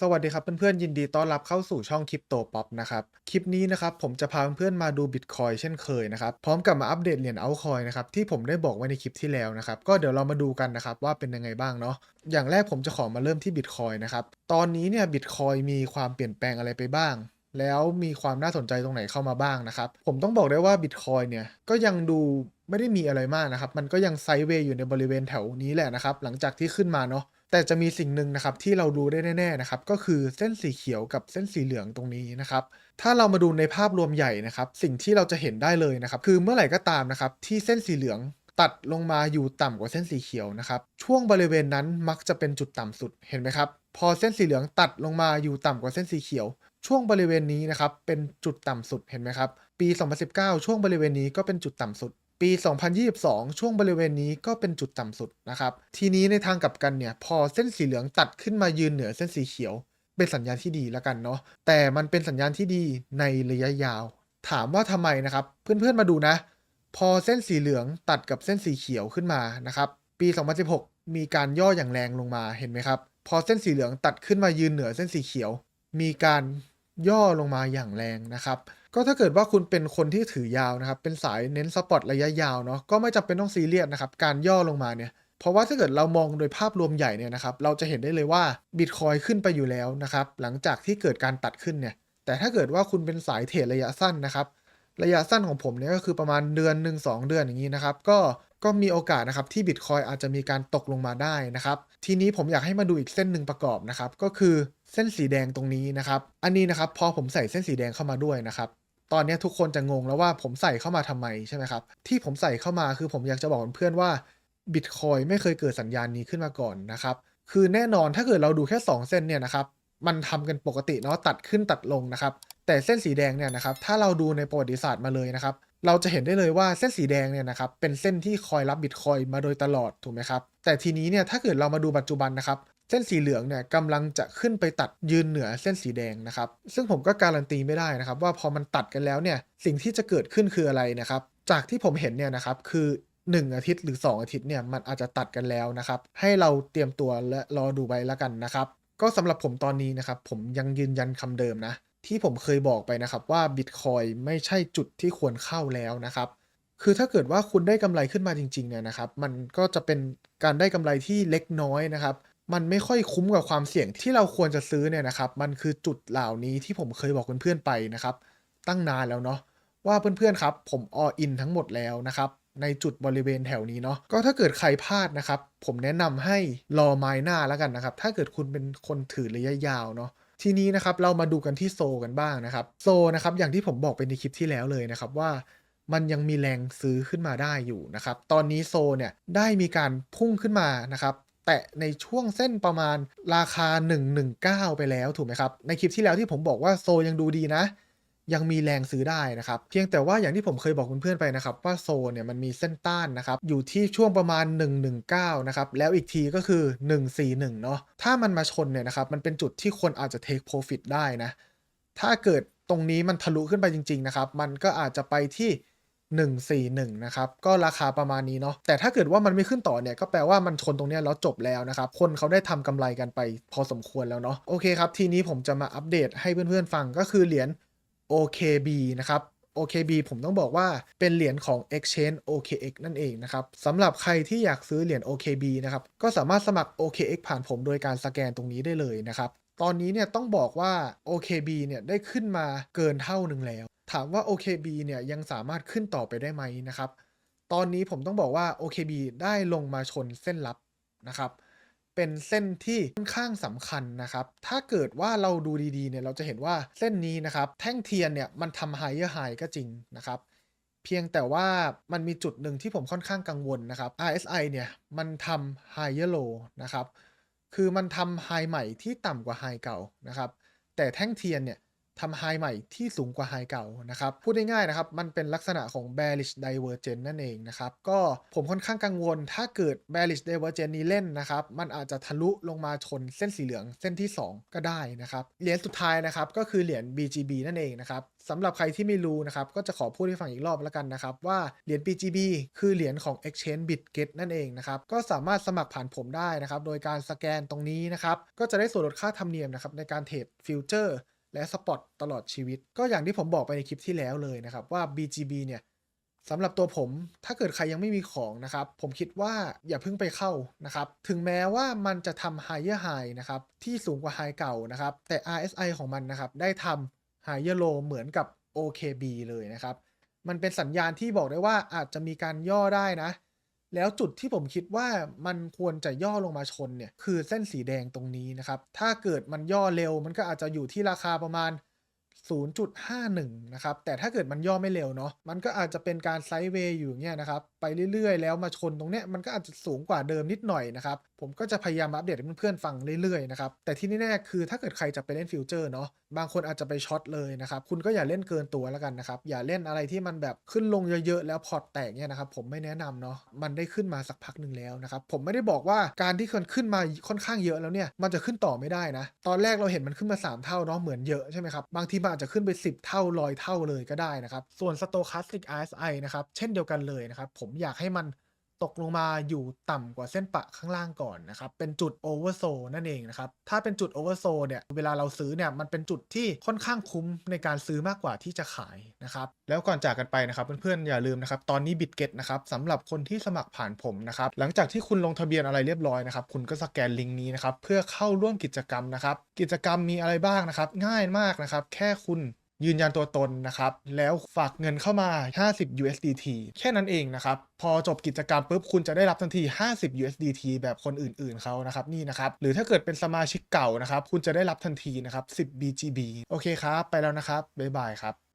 สวัสดีครับเพื่อนๆยินดีต้อนรับเข้าสู่ช่องคริปโตป๊อปนะครับ คลิปนี้นะครับผมจะพาเพื่อนๆมาดูบิตคอยเช่นเคยนะครับ พร้อมกับมาอัปเดตเหรียญเอาคอยนะครับที่ผมได้บอกไว้ในคลิปที่แล้วนะครับ ก็เดี๋ยวเรามาดูกันนะครับว่าเป็นยังไงบ้างเนาะอย่างแรกผมจะขอมาเริ่มที่บิตคอยนะครับ ตอนนี้เนี่ยบิตคอยมีความเปลี่ยนแปลงอะไรไปบ้างแล้วมีความน่าสนใจตรงไหนเข้ามาบ้างนะครับ ผมต้องบอกได้ว่าบิตคอยเนี่ยก็ยังดูไม่ได้มีอะไรมากนะครับ มันก็ยังไซด์เวย์อยู่ในบริเวณแถวนี้แหละนะครับ หลังจากที่ขึ้นมาเนาะ แต่จะมีสิ่งหนึ่งนะครับที่เรารู้ได้แน่ๆนะครับก็คือเส้นสีเขียวกับเส้นสีเหลืองตรงนี้นะครับถ้าเรามาดูในภาพรวมใหญ่นะครับสิ่งที่เราจะเห็นได้เลยนะครับคือเมื่อไหร่ก็ตามนะครับที่เส้นสีเหลืองตัดลงมาอยู่ต่ำกว่าเส้นสีเขียวนะครับช่วงบริเวณนั้นมักจะเป็นจุดต่ำสุดเห็นไหมครับพอเส้นสีเหลืองตัดลงมาอยู่ต่ำกว่าเส้นสีเขียว ช่วงบริเวณนี้นะครับเป็นจุดต่ำสุดเห็นไหมครับปี 2019 ช่วงบริเวณนี้ก็เป็นจุดต่ำสุด ปี 2022 ช่วงบริเวณนี้ก็เป็นจุดต่ำสุดนะครับ ทีนี้ในทางกลับกันเนี่ย พอเส้นสีเหลืองตัดขึ้นมายืนเหนือเส้นสีเขียว เป็นสัญญาณที่ดีแล้วกันเนาะ แต่มันเป็นสัญญาณที่ดีในระยะยาว ถามว่าทำไมนะครับ เพื่อนๆมาดูนะ พอเส้นสีเหลืองตัดกับเส้นสีเขียวขึ้นมานะครับ ปี 2016 มีการย่ออย่างแรงลงมา เห็นไหมครับ พอเส้นสีเหลืองตัดขึ้นมายืนเหนือเส้นสีเขียว มีการย่อลงมาอย่างแรงนะครับ ก็ถ้าเกิดว่าคุณเป็นคนที่ถือยาวนะครับ เป็นสายเน้นสปอตระยะยาวเนาะก็ไม่จำเป็นต้องซีเรียสนะครับ การย่อลงมาเนี่ย เพราะว่าถ้าเกิดเรามองโดยภาพรวมใหญ่เนี่ยนะครับ เราจะเห็นได้เลยว่าบิตคอยขึ้นไปอยู่แล้วนะครับ หลังจากที่เกิดการตัดขึ้นเนี่ย แต่ถ้าเกิดว่าคุณเป็นสายเทรดระยะสั้นนะครับ ระยะสั้นของผมเนี่ยก็คือประมาณเดือนหนึ่งสองเดือนอย่างนี้นะครับ ก็ก็มีโอกาสนะครับที่บิตคอยอาจจะมีการตกลงมาได้นะครับ ทีนี้ผมอยากให้มาดูอีกเส้นหนึ่งประกอบนะครับ ก็คือเส้นสีแดงตรงนี้นะครับ อันนี้นะครับพอผมใส่เส้นสีแดงเข้ามาด้วยนะครับ ตอนนี้ทุกคนจะงงแล้วว่าผมใส่เข้ามาทำไมใช่ไหมครับ ที่ผมใส่เข้ามาคือผมอยากจะบอกเพื่อนว่าบิตคอยไม่เคยเกิดสัญญาณนี้ขึ้นมาก่อนนะครับ คือแน่นอนถ้าเกิดเราดูแค่ 2 เส้นเนี่ยนะครับ มันทำกันปกติเนาะตัดขึ้นตัดลงนะครับ แต่เส้นสีแดงเนี่ยนะครับ ถ้าเราดูในประวัติศาสตร์มาเลยนะครับ เราจะเห็นได้เลยว่าเส้นสีแดงเนี่ยนะครับ เป็นเส้นที่คอยรับบิตคอยมาโดยตลอดถูกไหมครับ แต่ทีนี้เนี่ยถ้าเกิดเรามาดูปัจจุบันนะครับ เส้นสีเหลืองเนี่ยกำลังจะขึ้นไปตัดยืนเหนือเส้นสีแดงนะครับ ซึ่งผมก็การันตีไม่ได้นะครับ ว่าพอมันตัดกันแล้วเนี่ยสิ่งที่จะเกิดขึ้นคืออะไรนะครับ จากที่ผมเห็นเนี่ยนะครับคือ 1 อาทิตย์หรือ 2 อาทิตย์เนี่ยมันอาจจะตัดกันแล้วนะครับ ให้เราเตรียมตัวและรอดูไว้ล้วกันนะครับ ก็สำหรับผมตอนนี้นะครับผมยังยืนยันคำเดิมนะ ที่ผมเคยบอกไปนะครับว่า Bitcoin ไม่ใช่จุดที่ควรเข้าแล้วนะครับคือถ้าเกิดว่าคุณได้กำไรขึ้นมาจริงๆเนี่ยนะครับ มันก็จะเป็นการได้กำไรที่เล็กน้อยนะครับ มันไม่ค่อยคุ้มกับความเสี่ยงที่เราควรจะซื้อเนี่ยนะครับ มันคือจุดเหล่านี้ที่ผมเคยบอกเพื่อนๆไปนะครับ ตั้งนานแล้วเนาะว่าเพื่อนๆครับ ผมอออินทั้งหมดแล้วนะครับ ในจุดบริเวณแถวนี้เนาะก็ถ้าเกิดใครพลาดนะครับ ผมแนะนำให้รอไม้หน้าแล้วกันนะครับ ถ้าเกิดคุณเป็นคนถือระยะยาวเนาะทีนี้นะครับเรามาดูกันที่โซกันบ้างนะครับโซนะครับอย่างที่ผมบอกไปในคลิปที่แล้วเลยนะครับว่ามันยังมีแรงซื้อขึ้นมาได้อยู่นะครับ ตอนนี้โซเนี่ยได้มีการพุ่งขึ้นมานะครับ แตะในช่วงเส้นประมาณราคา 119 ไปแล้วถูกไหมครับ ในคลิปที่แล้วที่ผมบอกว่าโซยังดูดีนะ ยังมีแรงซื้อได้นะครับ เพียงแต่ว่าอย่างที่ผมเคยบอกเพื่อนๆไปนะครับ ว่าโซเนี่ยมันมีเส้นต้านนะครับ อยู่ที่ช่วงประมาณ 119 นะครับ แล้วอีกทีก็คือ 141 เนาะถ้ามันมาชนเนี่ยนะครับ มันเป็นจุดที่คนอาจจะ take profit ได้นะ ถ้าเกิดตรงนี้มันทะลุขึ้นไปจริง ๆ นะครับ มันก็อาจจะไปที่ 141 นะครับ ก็ราคาประมาณนี้เนาะแต่ถ้าเกิดว่ามันไม่ขึ้นต่อเนี่ย ก็แปลว่ามันชนตรงเนี้ยแล้วจบแล้วนะครับ คนเขาได้ทำกำไรกันไปพอสมควรแล้วเนาะโอเคครับ ทีนี้ผมจะมาอัปเดตให้เพื่อนๆฟังก็คือเหรียญ OKB นะครับ OKB ผมต้องบอกว่าเป็นเหรียญของ Exchange OKX นั่นเองนะครับสำหรับใครที่อยากซื้อเหรียญ OKB นะครับก็สามารถสมัคร OKX ผ่านผมโดยการสแกนตรงนี้ได้เลยนะครับตอนนี้เนี่ยต้องบอกว่า OKB เนี่ยได้ขึ้นมาเกินเท่าหนึ่งแล้ว ถามว่า OKB เนี่ยยังสามารถขึ้นต่อไปได้ไหมนะครับ ตอนนี้ผมต้องบอกว่า OKB ได้ลงมาชนเส้นลับนะครับ เป็นเส้นที่ค่อนข้างสำคัญนะครับ ถ้าเกิดว่าเราดูดีๆเนี่ยเราจะเห็นว่าเส้นนี้นะครับ แท่งเทียนเนี่ยมันทำ higher high ก็จริงนะครับ เพียงแต่ว่ามันมีจุดหนึ่งที่ผมค่อนข้างกังวลนะครับ RSI เนี่ยมันทำ higher low นะครับ คือมันทำ high ใหม่ที่ต่ำกว่า high เก่านะครับ แต่แท่งเทียนเนี่ย ทำไฮใหม่ที่สูงกว่าไฮเก่านะครับ พูดง่ายๆนะครับ มันเป็นลักษณะของ bearish divergence นั่นเองนะครับ ก็ผมค่อนข้างกังวล ถ้าเกิด bearish divergence นี้เล่นนะครับ มันอาจจะทะลุลงมาชนเส้นสีเหลืองเส้นที่ 2 ก็ได้นะครับ เหรียญสุดท้ายนะครับ ก็คือเหรียญ BGB นั่นเองนะครับสำหรับใครที่ไม่รู้นะครับ ก็จะขอพูดให้ฟังอีกรอบแล้วกันนะครับ ว่าเหรียญ BGB คือเหรียญของ Exchange BitGet นั่นเองนะครับ ก็สามารถสมัครผ่านผมได้นะครับ โดยการสแกนตรงนี้นะครับ ก็จะได้ส่วนลดค่าธรรมเนียมนะครับในการเทรดฟิวเจอร์ และสปอตตลอดชีวิต ก็อย่างที่ผมบอกไปในคลิปที่แล้วเลยนะครับว่า BGB เนี่ยสำหรับตัวผมถ้าเกิดใครยังไม่มีของนะครับ ผมคิดว่าอย่าเพิ่งไปเข้านะครับ ถึงแม้ว่ามันจะทำ higher high นะครับ ที่สูงกว่า high เก่านะครับ แต่ RSI ของมันนะครับ ได้ทำ higher low เหมือนกับ OKB เลยนะครับ มันเป็นสัญญาณที่บอกได้ว่าอาจจะมีการย่อได้นะ แล้วจุดที่ผมคิดว่ามันควรจะย่อลงมาชนเนี่ยคือเส้นสีแดงตรงนี้นะครับ ถ้าเกิดมันย่อเร็วมันก็อาจจะอยู่ที่ราคาประมาณ 0.51 นะครับ แต่ถ้าเกิดมันย่อไม่เร็วเนาะมันก็อาจจะเป็นการไซด์เวย์อยู่เงี้ยนะครับ ไปเรื่อยๆ แล้วมาชนตรงเนี้ยมันก็อาจจะสูงกว่าเดิมนิดหน่อยนะครับผมก็จะพยายามอัปเดตให้เพื่อนๆฟังเรื่อยๆนะครับแต่ที่แน่ๆคือถ้าเกิดใครจะไปเล่นฟิวเจอร์เนาะบางคนอาจจะไปช็อตเลยนะครับคุณก็อย่าเล่นเกินตัวแล้วกันนะครับอย่าเล่นอะไรที่มันแบบขึ้นลงเยอะๆแล้วพอร์ตแตกเนี่ยนะครับผมไม่แนะนำเนาะมันได้ขึ้นมาสักพักหนึ่งแล้วนะครับผมไม่ได้บอกว่าการที่มันขึ้นมาค่อนข้างเยอะแล้วเนี่ยมันจะขึ้นต่อไม่ได้นะ ตอนแรกเราเห็นมันขึ้นมา 3 เท่าเนาะเหมือนเยอะใช่ไหมครับบางทีมันอาจจะขึ้นไป 10 เท่าร้อยเท่าเลยก็ได้นะครับส่วน Stochastic RSI นะครับเช่นเดียวกันเลยนะครับผมอยากให้มันตกลงมาอยู่ต่ำกว่าเส้นปะข้างล่างก่อนนะครับ เป็นจุดโอเวอร์โซนั่นเองนะครับ ถ้าเป็นจุดโอเวอร์โซเนี่ย เวลาเราซื้อเนี่ย มันเป็นจุดที่ค่อนข้างคุ้มในการซื้อมากกว่าที่จะขายนะครับ แล้วก่อนจากกันไปนะครับเพื่อนๆ อย่าลืมนะครับ ตอนนี้บิตเก็ตนะครับสำหรับคนที่สมัครผ่านผมนะครับ หลังจากที่คุณลงทะเบียนอะไรเรียบร้อยนะครับ คุณก็สแกนลิงก์นี้นะครับ เพื่อเข้าร่วมกิจกรรมนะครับ กิจกรรมมีอะไรบ้างนะครับ ง่ายมากนะครับ แค่คุณ ยืนยันตัวตนนะครับ แล้วฝากเงินเข้ามา 50 USDT แค่นั้นเองนะครับ พอจบกิจกรรมปุ๊บคุณจะได้รับทันที 50 USDT แบบคนอื่นๆเขานะครับนี่นะครับ หรือถ้าเกิดเป็นสมาชิกเก่านะครับ คุณจะได้รับทันทีนะครับ 10 BGB โอเคครับ ไปแล้วนะครับ บ๊ายบายครับ